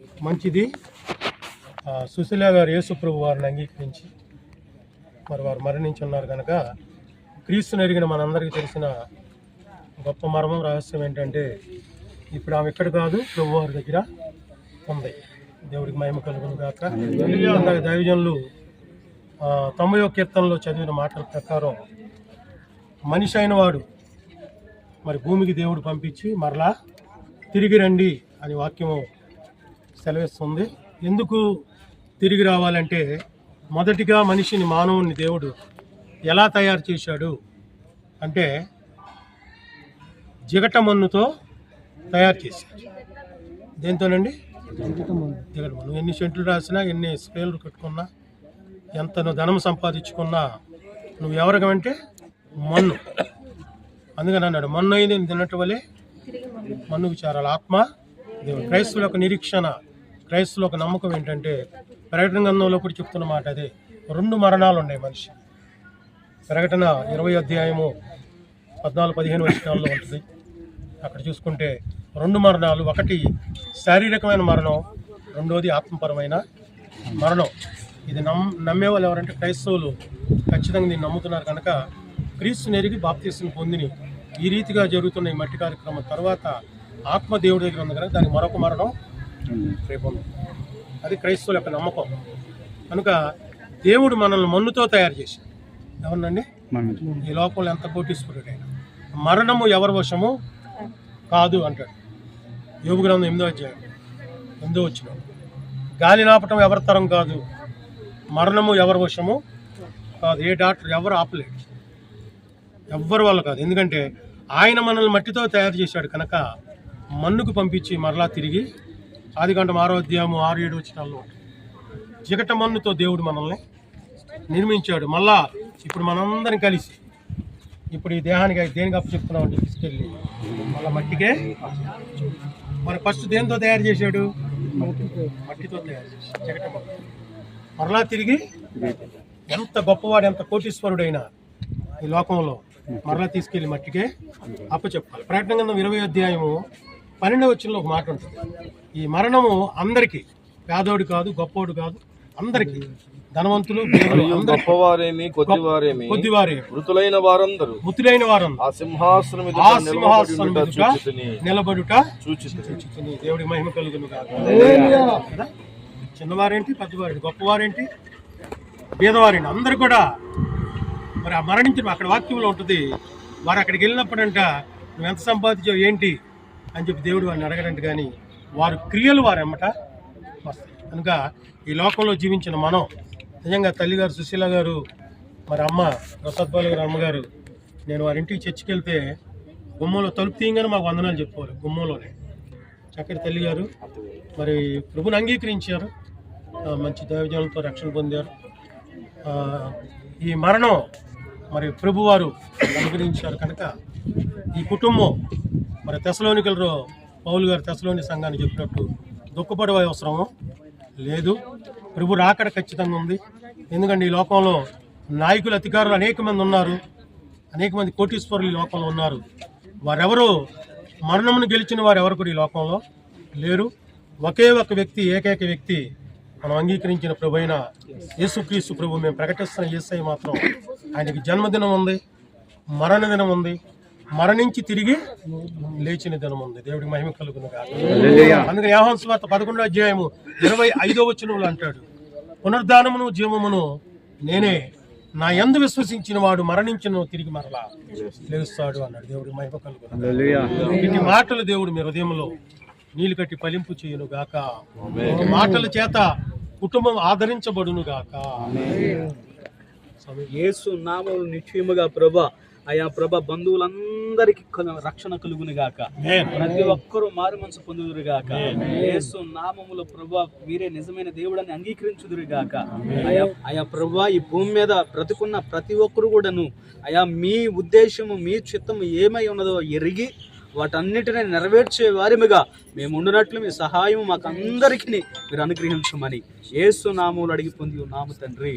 మంచిది. సుశీల గారు యేసుప్రభు వారిని అంగీకరించి మరి వారు మరణించి ఉన్నారు కనుక క్రీస్తుని ఎరిగిన మనందరికీ తెలిసిన గొప్ప మర్మం రహస్యం ఏంటంటే ఇప్పుడు ఆమె ఇక్కడ కాదు? ప్రభు వారి దగ్గర ఉంది. దేవుడికి మహిమ కలుగును కాక ఇందాక దైవజనులు తొంభై కీర్తనలో చదివిన మాటల ప్రకారం మనిషి అయిన వాడు మరి భూమికి దేవుడు పంపించి మరలా తిరిగి రండి అని వాక్యము సెలవిస్తుంది. ఎందుకు తిరిగి రావాలంటే మొదటిగా మనిషిని మానవుని దేవుడు ఎలా తయారు చేశాడు అంటే జిగటమన్నుతో తయారు చేశాడు. దేంతోనండి? జిగటమన్ను ఎన్ని సెంట్లు రాసినా ఎన్ని స్పేర్లు కట్టుకున్నా ఎంత నువ్వు ధనం సంపాదించుకున్నా నువ్వు ఎవరికంటే మన్ను. అందుకని అన్నాడు మన్ను అయింది తిన్నట్టు వలె మన్నుకు చేరాలి. ఆత్మ క్రైస్తవుల యొక్క నిరీక్షణ క్రైస్తవుల యొక్క నమ్మకం ఏంటంటే ప్రకటన గ్రంథంలో కూడా చెప్తున్న మాట అదే రెండు మరణాలు ఉన్నాయి మనిషి ప్రకటన ఇరవై అధ్యాయము పద్నాలుగు పదిహేను వచనాల్లో ఉంటుంది. అక్కడ చూసుకుంటే రెండు మరణాలు ఒకటి శారీరకమైన మరణం రెండోది ఆత్మపరమైన మరణం. ఇది నమ్ నమ్మే వాళ్ళు ఎవరంటే క్రైస్తవులు. ఖచ్చితంగా దీన్ని నమ్ముతున్నారు కనుక క్రీస్తు నెరిగి బాప్తీసుని పొందిని. ఈ రీతిగా జరుగుతున్న ఈ మట్టి కార్యక్రమం తర్వాత ఆత్మ దేవుడి దగ్గర ఉంది కనుక దానికి మరొక మరణం రేపు అది క్రైస్తవుల యొక్క నమ్మకం. కనుక దేవుడు మనల్ని మన్నుతో తయారు చేశాడు. ఎవరినండి? ఈ లోకంలో ఎంత కోటీశ్వరుడైనా మరణము ఎవరి వశము? కాదు అంటాడు. యోగు గ్రంథం ఎనిమిదో అధ్యాయం ఎనిమిదో వచ్చిన. గాలి నాపటం ఎవరి తరం కాదు. మరణము ఎవరి వశము? కాదు. ఏ డాక్టర్ ఎవరు ఆపలేడు. ఎవ్వరి వల్ల కాదు. ఎందుకంటే ఆయన మనల్ని మట్టితో తయారు చేశాడు కనుక మన్నుకు పంపించి మరలా తిరిగి ఆదిగంట ఆరో అధ్యాయము ఆరు ఏడు వచ్చినాల్లో జిగట మన్నుతో దేవుడు మనల్ని నిర్మించాడు. మళ్ళా ఇప్పుడు మనందరం కలిసి ఇప్పుడు ఈ దేహానికి దేనికి అప్పు చెప్తున్నామంటే తీసుకెళ్ళి మళ్ళీ మట్టికే మరి ఫస్ట్ దేంతో తయారు చేశాడు? మట్టితో తయారు చేశాడు. జగట మన్ను. మరలా తిరిగి ఎంత గొప్పవాడు ఎంత కోటీశ్వరుడైనా ఈ లోకంలో మరలా తీసుకెళ్ళి మట్టికే అప్పు చెప్పాలి. ప్రకటన కింద ఇరవై అధ్యాయము పన్నెండవ వచ్చిన ఒక మాట ఉంటుంది. ఈ మరణము అందరికీ పేదోడు కాదు గొప్పోడు కాదు అందరికీ ధనవంతులు గొప్పవారేమి కొద్దివారేమి కొద్దివారే మృతులైన వారందరూ ముతులైన వారు ఆ సింహాసనం ఆ సింహాసనం నిలబడుట చూచితిని. దేవుడి మహిమ కలుగును కదా? చిన్నవారేంటి పెద్దవారేంటి గొప్పవారేంటి? పేదవారేంటి అందరు కూడా మరి ఆ మరణించిన అక్కడ వాక్యంలో ఉంటుంది. వారు అక్కడికి వెళ్ళినప్పుడంట నువ్వు ఎంత సంపాదించావు? ఏంటి? అని చెప్పి దేవుడు వారిని అడగడంట కానీ వారు క్రియలు వారు వస్తాయి. కనుక ఈ లోకంలో జీవించిన మనం నిజంగా తల్లిగారు సుశీల గారు మరి అమ్మ ప్రసాద్పాల్ గారు అమ్మగారు నేను వారి ఇంటికి చర్చికి వెళ్తే గుమ్మంలో తలుపు తీయంగానే మాకు వందనాలు చెప్పుకోవాలి గుమ్మంలోనే. చక్కటి తల్లి గారు మరి ప్రభుని అంగీకరించారు. మంచి దైవజనంతో రక్షణ పొందారు. ఈ మరణం మరి ప్రభువారు అనుగ్రహించారు కనుక ఈ కుటుంబం మరి తెసలోనికలరు పౌలు గారు తెసలోని సంఘాన్ని చెప్పినట్టు దుఃఖపడే అవసరము? లేదు. ప్రభు రాకడ ఖచ్చితంగా ఉంది. ఎందుకంటే ఈ లోకంలో నాయకులు అధికారులు అనేక మంది ఉన్నారు. అనేక మంది కోటీశ్వరులు ఈ లోకంలో ఉన్నారు. వారెవరు మరణమును గెలిచిన వారు ఎవరు కూడా ఈ లోకంలో లేరు. ఒకే ఒక వ్యక్తి ఏకైక వ్యక్తి మనం అంగీకరించిన ప్రభు అయిన యేసుక్రీస్తు ప్రభు. మేము ప్రకటిస్తున్న ఏసై మాత్రం ఆయనకి జన్మదినం ఉంది మరణదినం ఉంది. మరణించి తిరిగి లేచిన దినం ఉంది. దేవుడికి మహిమ కలుగును కాక అందుకే యాహోన్ స్వార్త పదకొండో అధ్యాయము ఇరవై ఐదో వచనములు అంటాడు. పునర్ధానమును జీవమును నేనే నా ఎందు విశ్వసించిన వాడు మరణించిన తిరిగి మరలా లేస్తాడు అన్నాడు. దేవుడి మహిమ కలుగును ఇటు మాటలు దేవుడు మీ హృదయంలో నీళ్ళు కట్టి ఫలింపు చేయను గాక. మాటల చేత కుటుంబం ఆదరించబడును గాక. యేసు నామములు నిశ్చయముగా ప్రభ ఆయా ప్రభ బంధువులందరికీ రక్షణ కలుగును గాక. ఆమేన్. ప్రతి ఒక్కరూ మారు మనసు పొందుదురు గాక. యేసు నామములో ప్రభ మీరే నిజమైన దేవుడని అంగీకరించుదురు గాక. ఆయా ఆయా ప్రభ ఈ భూమి మీద బ్రతుకున్న ప్రతి ఒక్కరు కూడాను ఆయా మీ ఉద్దేశము మీ చిత్తము ఏమై ఉన్నదో ఎరిగి వాటన్నిటిని నెరవేర్చే వారిమిగా మేము ఉండునట్లు మీ సహాయం మాకు అందరికీ మీరు అనుగ్రహించమని యేసు నామములు అడిగి పొంది నాము తండ్రి.